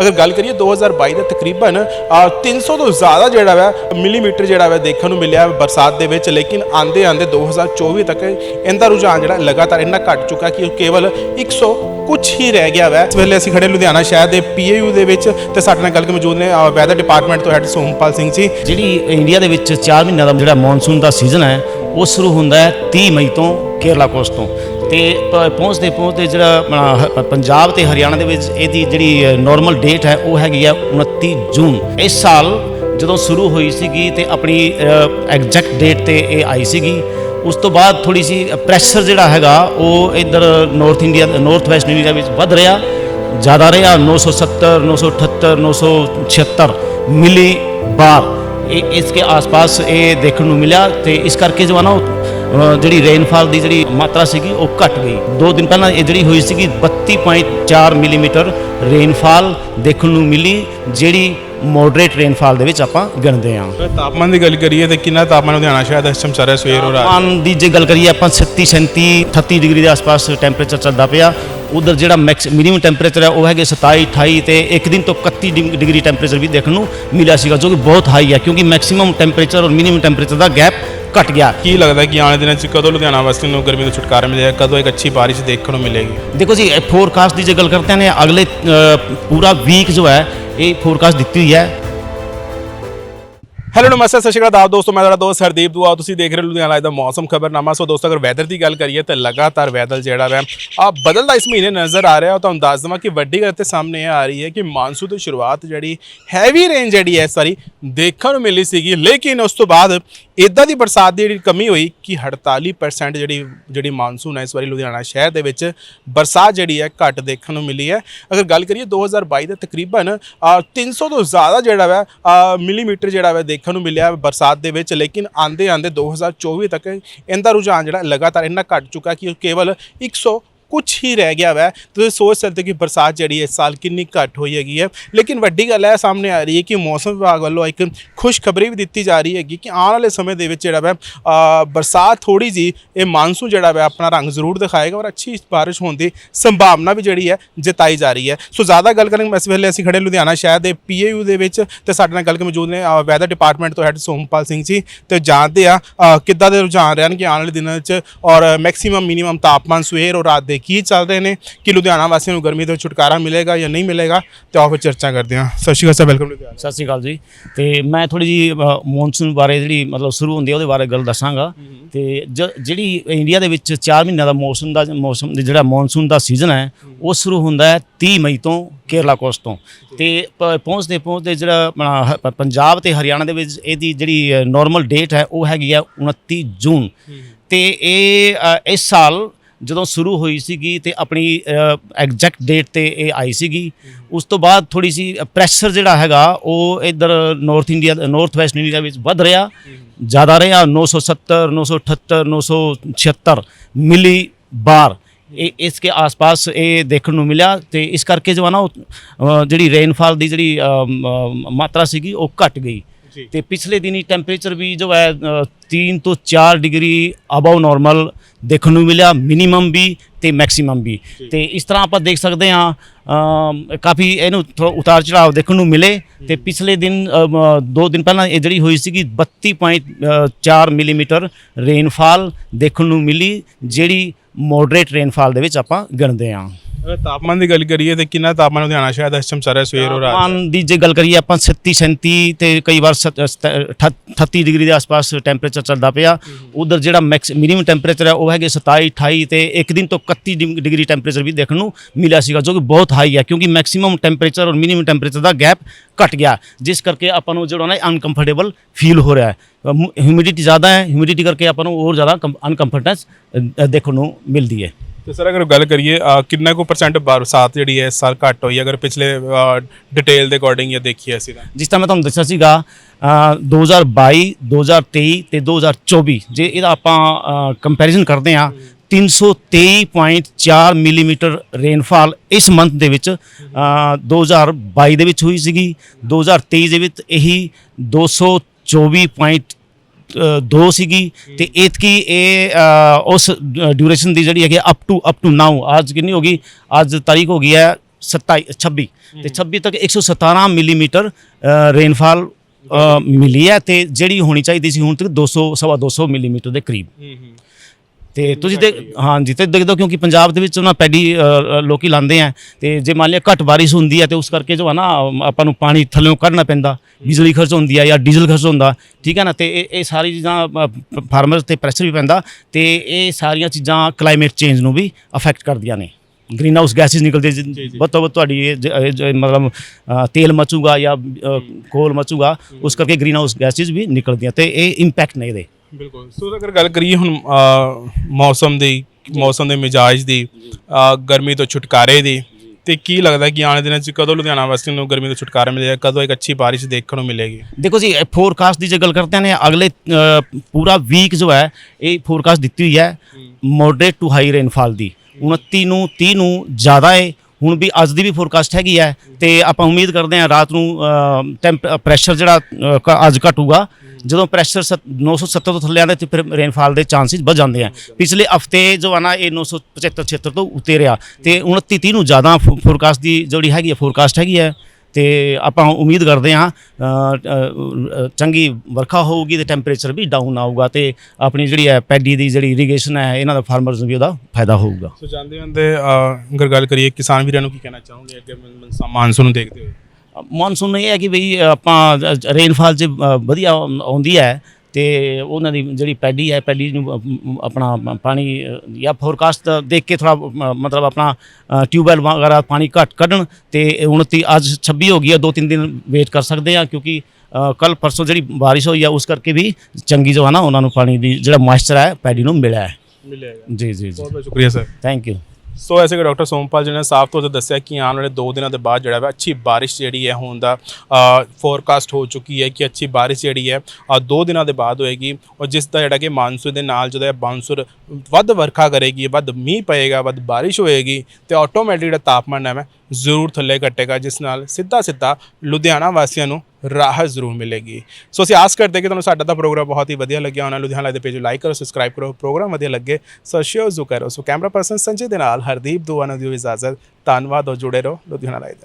ਅਗਰ ਗੱਲ ਕਰੀਏ 2022 ਦਾ ਤਕਰੀਬਨ ਅ, 300 ਤੋਂ ਜ਼ਿਆਦਾ ਜਿਹੜਾ ਵਾ ਮਿਲੀਮੀਟਰ ਜਿਹੜਾ ਵਾ ਦੇਖਣ ਨੂੰ ਮਿਲਿਆ ਬਰਸਾਤ ਦੇ ਵਿੱਚ ਲੇਕਿਨ ਆਂਦੇ ਆਂਦੇ 2024 ਤੱਕ ਇਹਦਾ ਰੁਝਾਨ ਜਿਹੜਾ ਲਗਾਤਾਰ ਇੰਨਾ ਘਟ ਚੁੱਕਾ ਕਿ ਉਹ ਕੇਵਲ 100 ਕੁਝ ਹੀ ਰਹਿ ਗਿਆ ਵਾ। ਇਸ ਵੇਲੇ ਅਸੀਂ ਖੜੇ ਲੁਧਿਆਣਾ ਸ਼ਹਿਰ ਦੇ ਪੀਏਯੂ ਦੇ ਵਿੱਚ ਤੇ ਸਾਡੇ ਨਾਲ ਗੱਲ ਕੇ ਮੌਜੂਦ ਨੇ ਵੈਦਰ ਡਿਪਾਰਟਮੈਂਟ ਤੋਂ ਹੈਡ ਸੋਮਪਾਲ ਸਿੰਘ ਜੀ। ਜਿਹੜੀ ਇੰਡੀਆ ਦੇ ਵਿੱਚ 4 ਮਹੀਨਿਆਂ ਦਾ ਜਿਹੜਾ ਮੌਨਸੂਨ ਦਾ ਸੀਜ਼ਨ ਹੈ ਉਹ ਸ਼ੁਰੂ ਹੁੰਦਾ ਹੈ 30 ਮਈ ਤੋਂ ਕੇਰਲਾ ਕੋਸਟ ਤੋਂ। ਤੇ ਪਹੁੰਚਦੇ ਪਹੁੰਚਦੇ ਜਿਹੜਾ ਆਪਣਾ ਹ- ਪੰਜਾਬ ਤੇ ਹਰਿਆਣਾ ਦੇ ਵਿੱਚ ਇਹਦੀ ਜਿਹੜੀ ਨਾਰਮਲ ਡੇਟ ਹੈ ਉਹ ਹੈਗੀ ਆ 29 ਜੂਨ। ਇਸ ਸਾਲ ਜਦੋਂ ਸ਼ੁਰੂ ਹੋਈ ਸੀਗੀ ਤੇ ਆਪਣੀ ਐਗਜ਼ੈਕਟ ਡੇਟ ਤੇ ਇਹ ਆਈ ਸੀਗੀ ਉਸ ਤੋਂ ਬਾਅਦ ਥੋੜੀ ਸੀ ਪ੍ਰੈਸ਼ਰ ਜਿਹੜਾ ਹੈਗਾ ਉਹ ਇਧਰ north India north west India ਵਿੱਚ ਵੱਧ ਰਿਹਾ। ਜ਼ਿਆਦਾ ਰਿਹਾ 970 978 976 ਮਿਲੀ ਬਾਰ ਇਹ ਇਸ ਕੇ ਆਸ-ਪਾਸ ਇਹ ਦੇਖਣ ਨੂੰ ਮਿਲਿਆ ਤੇ ਇਸ ਕਰਕੇ ਜੋ ਹੈ ਨਾ ਉਹ, ਜਿਹੜੀ ਰੇਨਫਾਲ ਦੀ ਜਿਹੜੀ ਮਾਤਰਾ ਸੀਗੀ ਉਹ ਘਟ ਗਈ। ਦੋ ਦਿਨ ਪਹਿਲਾਂ ਇਹ ਜਿਹੜੀ ਹੋਈ ਸੀਗੀ 32.4 ਮਿਲੀਮੀਟਰ ਰੇਨਫਾਲ ਦੇਖਣ ਨੂੰ ਮਿਲੀ ਜਿਹੜੀ ਮੋਡਰੇਟ ਰੇਨਫਾਲ ਦੇ ਵਿੱਚ ਆਪਾਂ ਗਿਣਦੇ ਹਾਂ। ਅਗਰ ਤਾਪਮਾਨ ਦੀ ਗੱਲ ਕਰੀਏ ਤੇ ਕਿੰਨਾ ਤਾਪਮਾਨ ਲੁਧਿਆਣਾ ਸ਼ਹਿਰ ਦਾ ਇਸ ਟਾਈਮ ਰਿਹਾ ਸਵੇਰ ਔਰ ਰਾਤ ਤਾਪਮਾਨ ਦੀ ਜੇ ਗੱਲ ਕਰੀਏ ਆਪਾਂ 37 37 38 ਡਿਗਰੀ ਦੇ ਆਸ-ਪਾਸ ਟੈਂਪਰੇਚਰ ਚੱਲਦਾ ਪਿਆ। ਉਧਰ ਜਿਹੜਾ ਮੈਕਸ ਮਿਨੀਮਮ ਟੈਂਪਰੇਚਰ ਹੈ ਉਹ ਹੈਗੇ 27 28 ਤੇ ਇੱਕ ਦਿਨ ਤੋਂ 31 ਡਿਗ- ਡਿਗਰੀ ਟੈਂਪਰੇਚਰ ਵੀ ਦੇਖਣ ਨੂੰ ਮਿਲਿਆ ਸੀਗਾ ਜੋ ਕਿ ਬਹੁਤ ਹਾਈ ਹੈ ਕਿਉਂਕਿ ਮੈਕਸਿਮਮ ਟੈਂਪਰੇਚਰ ਔਰ ਮਿਨੀਮਮ ਟੈਂਪਰੇਚਰ ਦਾ ਗੈਪ ਘਟ ਗਿਆ। ਕੀ ਲੱਗਦਾ ਕਿ ਆਉਣ ਦਿਨਾਂ 'ਚ ਕਦੋਂ ਲੁਧਿਆਣਾ ਵਾਸੀਆਂ ਨੂੰ ਗਰਮੀ ਤੋਂ ਛੁਟਕਾਰਾ ਮਿਲੇਗਾ? ਕਦੋਂ ਇੱਕ ਅੱਛੀ ਬਾਰਿਸ਼ ਦੇਖਣ ਨੂੰ ਮਿਲੇਗੀ? ਦੇਖੋ ਜੀ ਫੋਰਕਾਸਟ ਦੀ ਜੇ ਗੱਲ ਕਰਤੇ ਨੇ ਅਗਲੇ ਅ, ਪੂਰਾ ਵੀਕ ਜੋ ਹੈ ਇਹ ਫੋਰਕਾਸਟ ਦਿੱਤੀ ਹੋਈ ਹੈ। ਹੈਲੋ ਨਮਸਤੇ ਸਤਿ ਸ਼੍ਰੀ ਅਕਾਲ ਆਪ ਦੋਸਤੋ ਮੈਂ ਤੁਹਾਡਾ ਦੋਸਤ ਹਰਦੀਪ ਦੁਆ। ਤੁਸੀਂ ਦੇਖ ਰਹੇ ਹੋ ਲੁਧਿਆਣਾ ਦਾ ਮੌਸਮ ਖਬਰਨਾਮਾ ਸੋ ਦੋਸਤੋ ਅਗਰ ਵੈਦਰ ਦੀ ਗੱਲ ਕਰੀਏ ਤਾਂ ਲਗਾਤਾਰ ਵੈਦਰ ਜਿਹੜਾ ਹੈ ਆ ਬਦਲਦਾ ਇਸ ਮਹੀਨੇ ਨਜ਼ਰ ਆ ਰਿਹਾ। ਉਹ ਤੁਹਾਨੂੰ ਦੱਸ ਦਵਾਂ ਕਿ ਵੱਡੀ ਗੱਲ ਤੇ ਸਾਹਮਣੇ ਇਹ ਆ ਰਹੀ ਹੈ ਕਿ ਮਾਨਸੂਨ ਦੀ ਸ਼ੁਰੂਆਤ ਜਿਹੜੀ ਹੈਵੀ ਰੇਂਜ ਜਿਹੜੀ ਹੈ ਇਸ ਵਾਰੀ ਦੇਖਣ ਨੂੰ ਮਿਲੀ ਸੀਗੀ। ਲੇਕਿਨ ਉਸ ਤੋਂ ਬਾਅਦ ਇਦਾਂ ਦੀ ਬਰਸਾਤ ਦੀ ਜਿਹੜੀ ਕਮੀ ਹੋਈ ਕਿ 48% ਜਿਹੜੀ ਜਿਹੜੀ ਮਾਨਸੂਨ ਹੈ ਇਸ ਵਾਰੀ ਲੁਧਿਆਣਾ ਸ਼ਹਿਰ ਦੇ ਵਿੱਚ ਬਰਸਾਤ ਜਿਹੜੀ ਹੈ ਘੱਟ ਦੇਖਣ ਨੂੰ ਮਿਲੀ ਹੈ। ਅਗਰ ਗੱਲ ਕਰੀਏ 2022 ਦੇ ਤਕਰੀਬਨ ਅ, 300 ਤੋਂ ਜ਼ਿਆਦਾ ਜਿਹੜਾ ਵਾ ਮਿਲੀਮੀਟਰ ਜਿਹੜਾ ਵਾ ਦੇਖਣ ਨੂੰ ਮਿਲਿਆ ਬਰਸਾਤ ਦੇ ਵਿੱਚ। ਲੇਕਿਨ ਆਂਦੇ ਆਂਦੇ 2024 ਤੱਕ ਇਹਦਾ ਰੁਝਾਨ ਜਿਹੜਾ ਲਗਾਤਾਰ ਇੰਨਾ ਘਟ ਚੁੱਕਾ ਕਿ ਉਹ ਕੇਵਲ 100 ਕੁਝ ਹੀ ਰਹਿ ਗਿਆ ਵੈ। ਤੁਸੀਂ ਸੋਚ ਸਕਦੇ ਹੋ ਕਿ ਬਰਸਾਤ ਜਿਹੜੀ ਇਸ ਸਾਲ ਕਿੰਨੀ ਘੱਟ ਹੋਈ ਹੈਗੀ ਹੈ। ਲੇਕਿਨ ਵੱਡੀ ਗੱਲ ਇਹ ਸਾਹਮਣੇ ਆ ਰਹੀ ਹੈ ਕਿ ਮੌਸਮ ਵਿਭਾਗ ਵੱਲੋਂ ਇੱਕ ਖੁਸ਼ਖਬਰੀ ਵੀ ਦਿੱਤੀ ਜਾ ਰਹੀ ਹੈਗੀ ਕਿ ਆਉਣ ਵਾਲੇ ਸਮੇਂ ਦੇ ਵਿੱਚ ਜਿਹੜਾ ਵੈ ਬਰਸਾਤ ਥੋੜੀ ਜੀ ਇਹ ਮਾਨਸੂਨ ਜਿਹੜਾ ਵੈ, ਆਪਣਾ ਰੰਗ ਜ਼ਰੂਰ ਦਿਖਾਏਗਾ ਔਰ ਅੱਛੀ ਬਾਰਿਸ਼ ਹੋਣ ਦੀ ਸੰਭਾਵਨਾ ਵੀ ਜਿਹੜੀ ਹੈ ਜਤਾਈ ਜਾ ਰਹੀ ਹੈ। ਸੋ ਜ਼ਿਆਦਾ ਗੱਲ ਕਰਾਂਗੇ ਇਸ ਵੇਲੇ ਅਸੀਂ ਖੜੇ ਲੁਧਿਆਣਾ ਸ਼ਹਿਰ ਦੇ ਪੀਏਯੂ ਦੇ ਵਿੱਚ ਤੇ ਸਾਡੇ ਨਾਲ ਗੱਲ ਕੇ ਮੌਜੂਦ ਨੇ ਵੈਦਰ ਡਿਪਾਰਟਮੈਂਟ ਤੋਂ ਹੈਡ ਸੋਮਪਾਲ ਸਿੰਘ ਜੀ ਤੇ ਜਾਣਦੇ ਆ ਕਿੱਦਾਂ ਦੇ ਰੁਝਾਨ ਰਹਿਣਗੇ ਆਉਣ ਵਾਲੇ ਦਿਨਾਂ 'ਚ ਔਰ ਮੈਕਸਿਮਮ, ਮਿਨੀਮਮ ਤਾਪਮਾਨ ਸਵੇਰ ਔਰ ਰਾਤ ਦੇ ਕੀ ਚੱਲ ਰਹੇ ਨੇ ਕਿ ਲੁਧਿਆਣਾ ਵਾਸੀਆਂ ਨੂੰ ਗਰਮੀ ਤੋਂ ਛੁਟਕਾਰਾ ਮਿਲੇਗਾ ਜਾਂ ਨਹੀਂ ਮਿਲੇਗਾ ਤੇ ਆਓ ਫਿਰ ਚਰਚਾ ਕਰਦੇ ਹਾਂ। ਸਤਿ ਸ਼੍ਰੀ ਅਕਾਲ ਸਰ ਵੈਲਕਮ ਲੁਧਿਆਣਾ। ਸਤਿ ਸ਼੍ਰੀ ਅਕਾਲ ਜੀ। ਤੇ ਮੈਂ ਥੋੜੀ ਜੀ ਮੌਨਸੂਨ ਬਾਰੇ ਜਿਹੜੀ ਮਤਲਬ ਸ਼ੁਰੂ ਹੁੰਦੀ ਹੈ ਉਹਦੇ ਬਾਰੇ ਗੱਲ ਦੱਸਾਂਗਾ। ਤੇ ਜਿਹੜੀ ਇੰਡੀਆ ਦੇ ਵਿੱਚ 4 ਮਹੀਨਿਆਂ ਦਾ ਮੌਸਮ ਦਾ ਮੌਸਮ ਜਿਹੜਾ ਮੌਨਸੂਨ ਦਾ ਸੀਜ਼ਨ ਹੈ ਉਹ ਸ਼ੁਰੂ ਹੁੰਦਾ ਹੈ 30 ਮਈ ਤੋਂ ਕੇਰਲਾ ਕੋਸਟ ਤੋਂ। ਤੇ ਪਹੁੰਚਦੇ ਪਹੁੰਚਦੇ ਜਿਹੜਾ ਪੰਜਾਬ ਤੇ ਹਰਿਆਣਾ ਦੇ ਵਿੱਚ ਇਹਦੀ ਜਿਹੜੀ ਨਾਰਮਲ ਡੇਟ ਹੈ ਉਹ ਹੈਗੀ ਹੈ 29 ਜੂਨ। ਤੇ ਇਹ ਇਸ ਸਾਲ ਜਦੋਂ ਸ਼ੁਰੂ ਹੋਈ ਸੀਗੀ ਤੇ ਆਪਣੀ ਐਗਜ਼ੈਕਟ ਡੇਟ ਤੇ ਇਹ ਆਈ ਸੀਗੀ ਉਸ ਤੋਂ ਬਾਅਦ ਥੋੜੀ ਸੀ ਪ੍ਰੈਸ਼ਰ ਜਿਹੜਾ ਹੈਗਾ ਉਹ ਇਧਰ north India north west India ਵਿੱਚ ਵੱਧ ਰਿਹਾ। ਜ਼ਿਆਦਾ ਰਿਹਾ 970 978 976 ਮਿਲੀ ਬਾਰ। ਇਹ ਇਸ ਕੇ ਆਸ-ਪਾਸ ਇਹ ਦੇਖਣ ਨੂੰ ਮਿਲਿਆ ਤੇ ਇਸ ਕਰਕੇ ਜੋ ਹੈ ਨਾ ਉਹ, ਜਿਹੜੀ ਰੇਨਫਾਲ ਦੀ ਜਿਹੜੀ ਮਾਤਰਾ ਸੀਗੀ ਉਹ ਘਟ ਗਈ। ਤੇ ਪਿਛਲੇ ਦਿਨੀ ਟੈਂਪਰੇਚਰ ਵੀ ਜੋ ਹੈ 3 ਤੋਂ 4 ਡਿਗਰੀ ਅਬਵ ਨਾਰਮਲ ਦੇਖਣ ਨੂੰ ਮਿਲਿਆ ਮਿਨੀਮਮ ਵੀ ਤੇ ਮੈਕਸਿਮਮ ਵੀ। ਤੇ ਇਸ ਤਰ੍ਹਾਂ ਆਪਾਂ ਦੇਖ ਸਕਦੇ ਹਾਂ ਕਾਫੀ ਇਹਨੂੰ ਉਤਾਰ ਚੜਾਵ ਦੇਖਣ ਨੂੰ ਮਿਲੇ। ਤੇ ਪਿਛਲੇ ਦਿਨ ਦੋ ਦਿਨ ਪਹਿਲਾਂ ਇਹ ਜਿਹੜੀ ਹੋਈ ਸੀਗੀ 32.4 ਮਿਲੀਮੀਟਰ ਰੇਨਫਾਲ ਦੇਖਣ ਨੂੰ ਮਿਲੀ ਜਿਹੜੀ ਮੋਡਰੇਟ ਰੇਨਫਾਲ ਦੇ ਵਿੱਚ ਆਪਾਂ ਗਿਣਦੇ ਹਾਂ। ਅਗਰ ਤਾਪਮਾਨ ਦੀ ਗੱਲ ਕਰੀਏ ਤੇ ਕਿੰਨਾ ਤਾਪਮਾਨ ਲੁਧਿਆਣਾ ਸ਼ਹਿਰ ਦਾ ਇਸ ਟਾਈਮ ਰਿਹਾ ਸਵੇਰ ਔਰ ਰਾਤ ਤਾਪਮਾਨ ਦੀ ਜੇ ਗੱਲ ਕਰੀਏ ਆਪਾਂ 37 37 ਤੇ ਕਈ ਵਾਰ ਸਤ- ਸਤ- ਅਠ- 38 ਡਿਗਰੀ ਦੇ ਆਸ-ਪਾਸ ਟੈਂਪਰੇਚਰ ਚੱਲਦਾ ਪਿਆ। ਉਧਰ ਜਿਹੜਾ ਮੈਕਸ ਮਿਨੀਮਮ ਟੈਂਪਰੇਚਰ ਹੈ ਉਹ ਹੈਗੇ 27 28 ਤੇ ਇੱਕ ਦਿਨ ਤੋਂ 31 ਡਿਗ- ਡਿਗਰੀ ਟੈਂਪਰੇਚਰ ਵੀ ਦੇਖਣ ਨੂੰ ਮਿਲਿਆ ਸੀਗਾ ਜੋ ਕਿ ਬਹੁਤ ਹਾਈ ਹੈ ਕਿਉਂਕਿ ਮੈਕਸਿਮਮ ਟੈਂਪਰੇਚਰ ਔਰ ਮਿਨੀਮਮ ਟੈਂਪਰੇਚਰ ਦਾ ਗੈਪ ਘਟ ਗਿਆ। ਜਿਸ ਕਰਕੇ ਆਪਾਂ ਨੂੰ ਜਿਹੜਾ ਨਾ ਅਨਕੰਫਰਟੇਬਲ ਫੀਲ ਹੋ ਰਿਹਾ ਹੈ। ਹਿਊਮਿਡਿਟੀ ਜ਼ਿਆਦਾ ਹੈ ਹਿਊਮਿਡਿਟੀ ਕਰਕੇ ਆਪਾਂ ਨੂੰ ਹੋਰ ਜ਼ਿਆਦਾ ਅਨਕੰਫਰਟੈਂਸ ਦੇਖਣ ਨੂੰ ਮਿਲਦੀ ਹੈ। ਤੇ ਸਰ ਅਗਰ ਗੱਲ ਕਰੀਏ ਕਿੰਨਾ ਕੁ ਪਰਸੈਂਟ ਬਰਸਾਤ ਜਿਹੜੀ ਹੈ ਸਰ ਸਾਲ ਘੱਟ ਹੋਈ? ਹੈ, ਅਗਰ ਪਿਛਲੇ ਡਿਟੇਲ ਦੇ ਅਕੋਰਡਿੰਗ ਜਾਂ ਦੇਖੀਏ ਅਸੀਂ ਤਾਂ। ਜਿਸ ਤਰ੍ਹਾਂ ਮੈਂ ਤੁਹਾਨੂੰ ਦੱਸਿਆ ਸੀਗਾ ਅ, 2022 2023 ਤੇ 2024 ਜੇ ਇਹਦਾ ਆਪਾਂ ਕੰਪੈਰੀਜ਼ਨ ਕਰਦੇ ਹਾਂ 323.4 ਮਿਲੀਮੀਟਰ ਰੇਨਫਾਲ ਇਸ ਮੰਥ ਦੇ ਵਿੱਚ ਅ, 2022 ਦੇ ਵਿੱਚ ਹੋਈ ਸੀਗੀ 2023 ਦੇ ਵਿੱਚ ਇਹੀ 224.4 ਦੋ ਸੀਗੀ ਤੇ ਇਤਕੀ ਇਹ ਉਸ ਡਿਊਰੇਸ਼ਨ ਦੀ ਜਿਹੜੀ ਹੈਗੀ up to up to now ਅੱਜ ਕਿੰਨੀ ਹੋ ਗਈ? ਅੱਜ ਤਾਰੀਖ ਹੋ ਗਈ ਹੈ 27 26 ਤੇ 26 ਤੱਕ 117 ਮਿਲੀਮੀਟਰ ਰੇਨਫਾਲ ਮਿਲੀ ਹੈ ਤੇ ਜਿਹੜੀ ਹੋਣੀ ਚਾਹੀਦੀ ਸੀ ਹੁਣ ਤੱਕ 200 ਸਵਾ 200 ਮਿਲੀਮੀਟਰ ਦੇ ਕਰੀਬ। ਤੇ ਤੁਸੀਂ ਦੇਖ ਹਾਂਜੀ ਤੇ ਦੇਖਦੇ ਹੋ ਕਿਉਂਕਿ ਪੰਜਾਬ ਦੇ ਵਿੱਚ ਉਹਨਾਂ ਪੈਡੀ ਲੋਕੀ ਲਾਉਂਦੇ ਆ ਤੇ ਜੇ ਮੰਨ ਲਿਆ ਘੱਟ ਬਾਰਿਸ਼ ਹੁੰਦੀ ਹੈ ਤੇ ਉਸ ਕਰਕੇ ਜੋ ਹੈ ਨਾ ਆਪਾਂ ਨੂੰ ਪਾਣੀ ਥੱਲੇੋਂ ਕੱਢਣਾ ਪੈਂਦਾ ਬਿਜਲੀ ਖਰਚ ਹੁੰਦੀ ਹੈ ਜਾਂ ਡੀਜ਼ਲ ਖਰਚ ਹੁੰਦਾ ਠੀਕ ਹੈ ਨਾ? ਤੇ ਇਹ ਸਾਰੀ ਚੀਜ਼ਾਂ ਫਾਰਮਰ ਤੇ ਪ੍ਰੈਸ਼ਰ ਵੀ ਪੈਂਦਾ ਤੇ ਇਹ ਸਾਰੀਆਂ ਚੀਜ਼ਾਂ ਕਲਾਈਮੇਟ ਚੇਂਜ ਨੂੰ ਵੀ ਅਫੈਕਟ ਕਰਦੀਆਂ ਨੇ। ਗ੍ਰੀਨ ਹਾਊਸ ਗੈਸਿਸ ਨਿਕਲਦੇ ਜ- ਵੱਧ ਤੋਂ ਵੱਧ ਤੁਹਾਡੀ ਮਤਲਬ ਤੇਲ ਮਚੂਗਾ ਜਾਂ ਕੋਲ ਮਚੂਗਾ ਉਸ ਕਰਕੇ ਗ੍ਰੀਨ ਹਾਊਸ ਗੈਸਿਸ ਵੀ ਨਿਕਲਦੀਆਂ ਤੇ ਇਹ ਇੰਪੈਕਟ ਨੇ ਇਹਦੇ। ਬਿਲਕੁਲ। ਸੋ ਅਗਰ ਗੱਲ ਕਰੀਏ ਹੁਣ ਮੌਸਮ ਦੀ ਮੌਸਮ ਦੇ ਮਿਜਾਜ ਦੀ ਗਰਮੀ ਤੋਂ ਛੁਟਕਾਰੇ ਦੀ ਤੇ ਕੀ ਲੱਗਦਾ ਕਿ ਆਉਣ ਦਿਨਾਂ 'ਚ ਕਦੋਂ ਲੁਧਿਆਣਾ ਵਾਸੀਆਂ ਨੂੰ ਗਰਮੀ ਤੋਂ ਛੁਟਕਾਰਾ ਮਿਲੇਗਾ? ਕਦੋਂ ਇੱਕ ਅੱਛੀ ਬਾਰਿਸ਼ ਦੇਖਣ ਨੂੰ ਮਿਲੇਗੀ? ਦੇਖੋ ਜੀ ਫੋਰਕਾਸਟ ਦੀ ਜੇ ਗੱਲ ਕਰਤੇ ਨੇ ਅਗਲੇ ਪੂਰਾ ਵੀਕ ਜੋ ਹੈ ਇਹ ਫੋਰਕਾਸਟ ਦਿੱਤੀ ਹੋਈ ਹੈ ਮੋਡਰੇਟ ਟੂ ਹਾਈ ਰੇਨਫਾਲ ਦੀ। 29 ਨੂੰ 30 ਨੂੰ ਜ਼ਿਆਦਾ ਹੈ ਹੁਣ ਵੀ ਅੱਜ ਦੀ ਵੀ ਫੋਰਕਾਸਟ ਹੈਗੀ ਹੈ ਤੇ ਆਪਾਂ ਉਮੀਦ ਕਰਦੇ ਹਾਂ ਰਾਤ ਨੂੰ ਟੈਂਪ ਪ੍ਰੈਸ਼ਰ ਜਿਹੜਾ ਅ, ਕ- ਅੱਜ ਘਟੂਗਾ। ਜਦੋਂ ਪ੍ਰੈਸ਼ਰ 970 ਤੋਂ ਥੱਲੇ ਆਉਂਦਾ ਤੇ ਫਿਰ ਰੇਨਫਾਲ ਦੇ ਚਾਂਸਸ ਵੱਧ ਜਾਂਦੇ ਆ। ਪਿਛਲੇ ਹਫ਼ਤੇ ਜੋ ਆ ਨਾ ਇਹ 975 76 ਤੋਂ ਉੱਤੇ ਰਿਹਾ ਤੇ 29 30 ਨੂੰ ਜ਼ਿਆਦਾ ਫੋਰਕਾਸਟ ਦੀ ਜਿਹੜੀ ਹੈਗੀ ਹੈ ਫੋਰਕਾਸਟ ਹੈਗੀ ਹੈ। ਤੇ ਆਪਾਂ ਉਮੀਦ ਕਰਦੇ ਹਾਂ ਚੰਗੀ ਵਰਖਾ ਹੋਊਗੀ ਤੇ ਟੈਂਪਰੇਚਰ ਵੀ ਡਾਊਨ ਆਊਗਾ ਤੇ ਆਪਣੀ ਜਿਹੜੀ ਹੈ ਪੈਡੀ ਦੀ ਜਿਹੜੀ ਇਰੀਗੇਸ਼ਨ ਹੈ ਇਹਨਾਂ ਦਾ ਫਾਰਮਰਸ ਨੂੰ ਵੀ ਉਹਦਾ ਫਾਇਦਾ ਹੋਊਗਾ। ਸੋ ਜਾਂਦੇ ਅ, ਅਗਰ ਗੱਲ ਕਰੀਏ ਕਿਸਾਨ ਵੀਰਾਂ ਨੂੰ ਕੀ ਕਹਿਣਾ ਚਾਹੋਗੇ? ਅੱਗੇ ਮਾਨਸੂਨ ਨੂੰ ਦੇਖਦੇ ਹੋਏ। ਮੌਨਸੂਨ ਇਹ ਹੈ ਕਿ ਬਈ ਆਪਾਂ ਰੇਨਫਾਲ ਅ, ਵਧੀਆ ਆਉਂਦੀ ਹੈ। ਤੇ ਉਹਨਾਂ ਦੀ ਜਿਹੜੀ ਪੈਡੀ ਹੈ ਪੈਡੀ ਨੂੰ ਆਪਣਾ ਪਾਣੀ ਜਾਂ ਫੋਰਕਾਸਟ ਦੇਖ ਕੇ ਥੋੜਾ ਮਤਲਬ ਆਪਣਾ ਟਿਊਬਵੈਲ ਵਗੈਰਾ ਪਾਣੀ ਘੱਟ ਕੱਢਣ ਤੇ 29 ਅੱਜ 26 ਹੋ ਗਈ ਹੈ ਦੋ ਤਿੰਨ ਦਿਨ ਵੇਟ ਕਰ ਸਕਦੇ ਆ ਕਿਉਂਕਿ ਕੱਲ ਪਰਸੋਂ ਜਿਹੜੀ ਬਾਰਿਸ਼ ਹੋਈ ਆ ਉਸ ਕਰਕੇ ਵੀ ਚੰਗੀ ਜੋ ਹੈ ਨਾ ਉਹਨਾਂ ਨੂੰ ਪਾਣੀ ਦੀ ਜਿਹੜਾ ਮੋਇਸਚਰ ਹੈ ਪੈਡੀ ਨੂੰ ਮਿਲਿਆ ਹੈ। ਮਿਲੇਗਾ ਜੀ ਜੀ ਜੀ। ਬਹੁਤ ਬਹੁਤ ਸ਼ੁਕਰੀਆ ਸਰ ਥੈਂਕ ਯੂ ਸੋ ਐਸੇ ਕਿ ਡਾਕਟਰ ਸੋਮਪਾਲ ਜੀ ਨੇ ਸਾਫ਼ ਤੌਰ ਤੇ ਦੱਸਿਆ ਕਿ ਆਉਣ ਵਾਲੇ 2 ਦਿਨਾਂ ਦੇ ਬਾਅਦ ਜਿਹੜਾ ਹੈ ਅੱਛੀ ਬਾਰਿਸ਼ ਜਿਹੜੀ ਹੈ ਹੋਣ ਦਾ ਫੋਰਕਾਸਟ ਹੋ ਚੁੱਕੀ ਹੈ ਕਿ ਅੱਛੀ ਬਾਰਿਸ਼ ਜਿਹੜੀ ਹੈ 2 ਦਿਨਾਂ ਦੇ ਬਾਅਦ ਹੋਏਗੀ ਔਰ ਜਿਸ ਦਾ ਜਿਹੜਾ ਕਿ ਮਾਨਸੂਨ ਦੇ ਨਾਲ ਜਿਹੜਾ ਹੈ ਵੱਧ ਵਰਖਾ ਕਰੇਗੀ, ਵੱਧ ਮੀਂਹ ਪਏਗਾ, ਵੱਧ ਬਾਰਿਸ਼ ਹੋਏਗੀ ਤੇ ਆਟੋਮੈਟਿਕ ਜਿਹੜਾ ਤਾਪਮਾਨ ਹੈ ਜ਼ਰੂਰ ਥੱਲੇ ਘਟੇਗਾ ਜਿਸ ਨਾਲ ਸਿੱਧਾ ਸਿੱਧਾ ਲੁਧਿਆਣਾ ਵਾਸੀਆਂ ਨੂੰ ਰਾਹਤ ਜ਼ਰੂਰ ਮਿਲੇਗੀ। ਸੋ ਅਸੀਂ ਆਸ ਕਰਦੇ ਕਿ ਤੁਹਾਨੂੰ ਸਾਡਾ ਦਾ ਪ੍ਰੋਗਰਾਮ ਬਹੁਤ ਹੀ ਵਧੀਆ ਲੱਗਿਆ ਹੋਣਾ। ਲੁਧਿਆਣਾ ਦੇ ਪੇਜ ਨੂੰ ਲਾਈਕ ਕਰੋ ਸਬਸਕ੍ਰਾਈਬ ਕਰੋ, ਪ੍ਰੋਗਰਾਮ ਵਧੀਆ ਲੱਗੇ ਸੋ ਸ਼ੇਅਰ ਜ਼ਰੂਰ ਕਰੋ। ਸੋ ਕੈਮਰਾ ਪਰਸਨ ਸੰਜੇ ਦੇ ਨਾਲ ਹਰਦੀਪ ਦੁਆਨਾ ਦੀ ਇਜਾਜ਼ਤ। ਧੰਨਵਾਦ ਹੋ ਜੁੜੇ ਰਹੋ ਲੁਧਿਆਣਾ ਲਾਈਵ